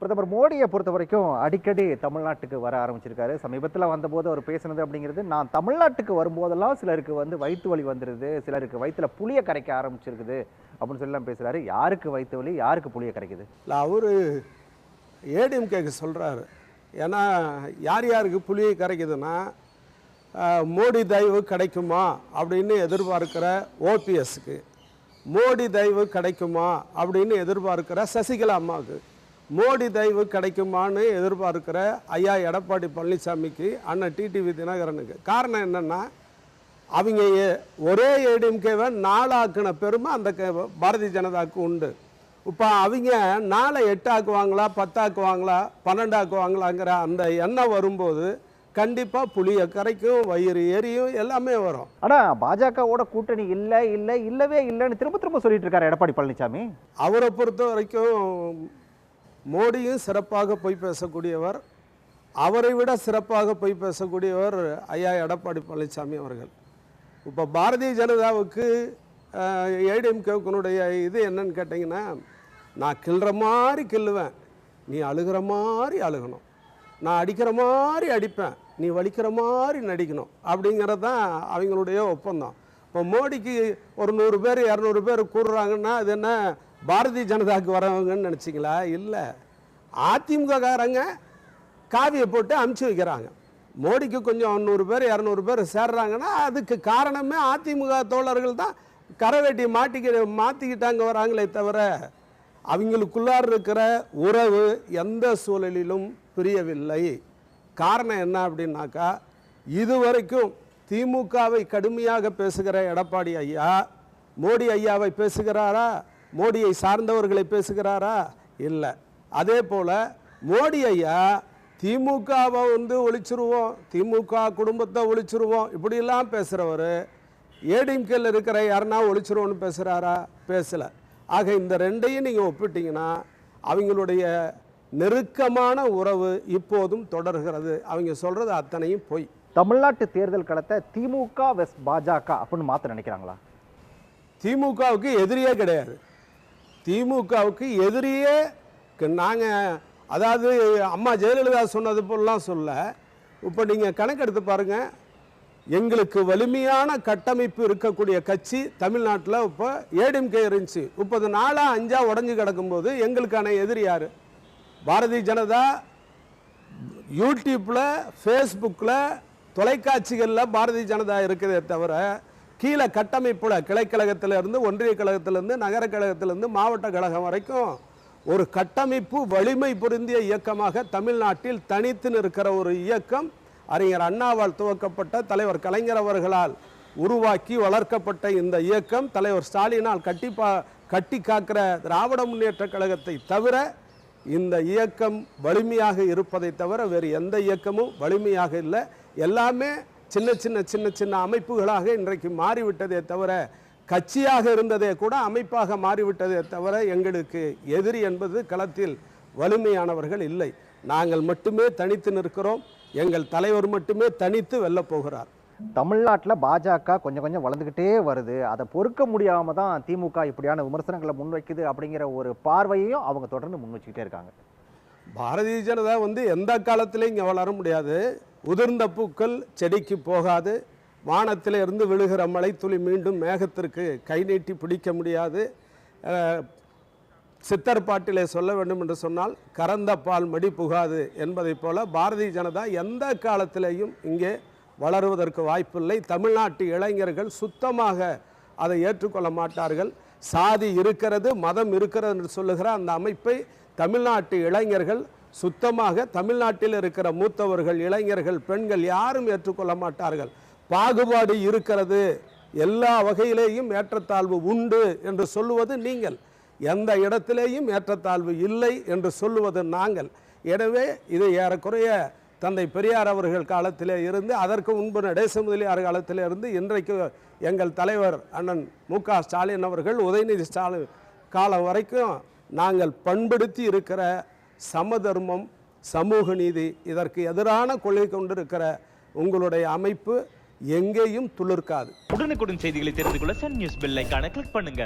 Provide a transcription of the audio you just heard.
பிரதமர் மோடியை பொறுத்த வரைக்கும் அடிக்கடி தமிழ்நாட்டுக்கு வர ஆரம்பிச்சிருக்காரு. சமீபத்தில் வந்தபோது அவர் பேசுனது அப்படிங்கிறது நான் தமிழ்நாட்டுக்கு வரும்போதெல்லாம் சிலருக்கு வந்து வயிற்று வலி வந்துடுது சிலருக்கு வயிற்றுல புளியை கரைக்க ஆரம்பிச்சிருக்குது அப்படின்னு சொல்லலாம் பேசுகிறாரு யாருக்கு வயிற்று வலி யாருக்கு புளியை கரைக்குது? இல்லை அவர் ஏடிஎம்கேக்கு சொல்கிறாரு ஏன்னா யார் யாருக்கு புளியை கரைக்குதுன்னா மோடி தயவு கிடைக்குமா அப்படின்னு எதிர்பார்க்கிற ஓபிஎஸ்க்கு மோடி தயவு கிடைக்குமா அப்படின்னு எதிர்பார்க்கிற சசிகலா அம்மாவுக்கு. மோடி தயவு கிடைக்குமான்னு எதிர்பார்க்கிற ஐயா எடப்பாடி பழனிசாமிக்கு அண்ணன் டிடிவி தினகரனுக்கு காரணம் என்னென்னா அவங்க ஒரே ஏடிஎம்கேவை நாலாக்குன பெருமை அந்த பாரதிய ஜனதாவுக்கு உண்டு. இப்போ அவங்க நாளை எட்டாக்குவாங்களா பத்தாக்குவாங்களா பன்னெண்டாக்குவாங்களாங்கிற அந்த எண்ணம் வரும்போது கண்டிப்பாக புளிய கரைக்கும் வயிறு எரியும் எல்லாமே வரும். ஆனா பாஜகவோட கூட்டணி இல்லை இல்லை இல்லவே இல்லைன்னு திரும்ப திரும்ப சொல்லிட்டு இருக்காரு எடப்பாடி பழனிசாமி. அவரை பொறுத்த வரைக்கும் மோடியும் சிறப்பாக போய் பேசக்கூடியவர் அவரை விட சிறப்பாக போய் பேசக்கூடியவர் ஐயா எடப்பாடி பழனிசாமி அவர்கள். இப்போ பாரதிய ஜனதாவுக்கு ஏடிஎம்கேனுடைய இது என்னன்னு கேட்டிங்கன்னா நான் கிள்ற மாதிரி கிள்ளுவேன். நீ அழுகிற மாதிரி அழுகணும். நான் அடிக்கிற மாதிரி அடிப்பேன். நீ வலிக்கிற மாதிரி நடிக்கணும். அப்படிங்கிறது தான் அவங்களுடைய ஒப்பந்தம். இப்போ மோடிக்கு ஒரு நூறு பேர் இரநூறு பேர் கூடுறாங்கன்னா அது என்ன? பாரதிய ஜனதாவுக்கு வரவங்கன்னு நினச்சிங்களா? இல்லை. அதிமுககாரங்க காவியை போட்டு அமுச்சு வைக்கிறாங்க. மோடிக்கு கொஞ்சம் நூறு பேர் இரநூறு பேர் சேர்றாங்கன்னா அதுக்கு காரணமே அதிமுக தோழர்கள் தான். கரவேட்டி மாட்டிக்க மாற்றிக்கிட்டாங்க வராங்களே தவிர அவங்களுக்குள்ளார் இருக்கிற உறவு எந்த சூழலிலும் பிரியவில்லை. காரணம் என்ன அப்படின்னாக்கா இதுவரைக்கும் திமுகவை கடுமையாக பேசுகிற எடப்பாடி ஐயா மோடி ஐயாவை பேசுகிறாரா? மோடியை சார்ந்தவர்களை பேசுகிறாரா? இல்லை. அதே போல் மோடி ஐயா திமுகவை வந்து ஒழிச்சிருவோம் திமுக குடும்பத்தை ஒழிச்சிருவோம் இப்படியெல்லாம் பேசுகிறவர் ஏடிஎம்கேல இருக்கிற யாருன்னா ஒழிச்சிருவோன்னு பேசுகிறாரா பேசலை. ஆக இந்த ரெண்டையும் நீங்கள் ஒப்பிட்டீங்கன்னா அவங்களுடைய நெருக்கமான உறவு இப்போதும் தொடர்கிறது. அவங்க சொல்கிறது அத்தனையும் பொய். தமிழ்நாட்டு தேர்தல் களத்தை திமுக வெஸ் பாஜக அப்படின்னு மாத்த நினைக்கிறாங்களா? திமுகவுக்கு எதிரியே கிடையாது. திமுகவுக்கு எதிரியே நாங்கள் அதாவது அம்மா ஜெயலலிதா சொன்னது போலாம் சொல்ல இப்போ நீங்கள் கணக்கெடுத்து பாருங்கள் எங்களுக்கு வலிமையான கட்டமைப்பு இருக்கக்கூடிய கட்சி தமிழ்நாட்டில் இப்போ ஏடிஎம்கே இருந்துச்சு. முப்பது நாளாக அஞ்சா உடஞ்சி கிடக்கும்போது எங்களுக்கான எதிரி யார்? பாரதிய ஜனதா யூடியூப்பில் ஃபேஸ்புக்கில் தொலைக்காட்சிகளில் பாரதிய ஜனதா இருக்கிறதே தவிர கீழே கட்டமைப்பில் கிளைக்கழகத்திலேருந்து ஒன்றிய கழகத்திலேருந்து நகர கழகத்திலேருந்து மாவட்ட கழகம் வரைக்கும் ஒரு கட்டமைப்பு வலிமை பொருந்திய இயக்கமாக தமிழ்நாட்டில் தனித்து நிற்கிற ஒரு இயக்கம் அறிஞர் அண்ணாவால் துவக்கப்பட்ட தலைவர் கலைஞர் அவர்களால் உருவாக்கி வளர்க்கப்பட்ட இந்த இயக்கம் தலைவர் ஸ்டாலினால் கட்டிப்பா கட்டி காக்கிற திராவிட முன்னேற்ற கழகத்தை தவிர இந்த இயக்கம் வலிமையாக இருப்பதை தவிர வேறு எந்த இயக்கமும் வலிமையாக இல்லை. எல்லாமே சின்ன சின்ன சின்ன சின்ன அமைப்புகளாக இன்றைக்கு மாறிவிட்டதே தவிர கட்சியாக இருந்ததே கூட அமைப்பாக மாறிவிட்டதே தவிர எங்களுக்கு எதிரி என்பது களத்தில் வலிமையானவர்கள் இல்லை. நாங்கள் மட்டுமே தனித்து நிற்கிறோம். எங்கள் தலைவர் மட்டுமே தனித்து வெல்லப் போகிறார். தமிழ்நாட்டில் பாஜக கொஞ்சம் கொஞ்சம் வளர்ந்துக்கிட்டே வருது. அதை பொறுக்க முடியாம தான் திமுக இப்படியான விமர்சனங்களை முன்வைக்குது அப்படிங்கிற ஒரு பார்வையையும் அவங்க தொடர்ந்து முன் வச்சுக்கிட்டே இருக்காங்க. பாரதிய ஜனதா வந்து எந்த காலத்திலையும் இங்கே வளர முடியாது. உதிர்ந்த பூக்கள் செடிக்கு போகாது. வானத்தில் இருந்து விழுகிற மழைத்துளி மீண்டும் மேகத்திற்கு கை நீட்டி பிடிக்க முடியாது. சித்தர் பாட்டிலே சொல்ல வேண்டும் என்று சொன்னால் கறந்த பால் மடி புகாது என்பதைப் போல பாரதிய ஜனதா எந்த காலத்திலேயும் இங்கே வளருவதற்கு வாய்ப்பில்லை. தமிழ்நாட்டு இளைஞர்கள் சுத்தமாக அதை ஏற்றுக்கொள்ள மாட்டார்கள். சாதி இருக்கிறது மதம் இருக்கிறது என்று சொல்லுகிற அந்த அமைப்பை தமிழ்நாட்டு இளைஞர்கள் சுத்தமாக தமிழ்நாட்டில் இருக்கிற மூத்தவர்கள் இளைஞர்கள் பெண்கள் யாரும் ஏற்றுக்கொள்ள மாட்டார்கள். பாகுபாடு இருக்கிறது. எல்லா வகையிலேயும் ஏற்றத்தாழ்வு உண்டு என்று சொல்லுவது நீங்கள். எந்த இடத்திலேயும் ஏற்றத்தாழ்வு இல்லை என்று சொல்லுவது நாங்கள். எனவே இது ஏறக்குறைய தந்தை பெரியார் அவர்கள் காலத்திலே இருந்து அதற்கு முன்பு நடேச முதலியார் காலத்திலே இருந்து இன்றைக்கு எங்கள் தலைவர் அண்ணன் மு ஸ்டாலின் அவர்கள் உதயநிதி ஸ்டாலின் காலம் வரைக்கும் நாங்கள் பண்படுத்தி இருக்கிற சமதர்மம் சமூக நீதி இதற்கு எதிரான கொள்கை கொண்டிருக்கிற உங்களுடைய அமைப்பு எங்கேயும் துளிர்க்காது. உடனுக்குடன் செய்திகளை தெரிந்து கொள்ள சன் நியூஸ் பெல் ஐக்கான கிளிக் பண்ணுங்க.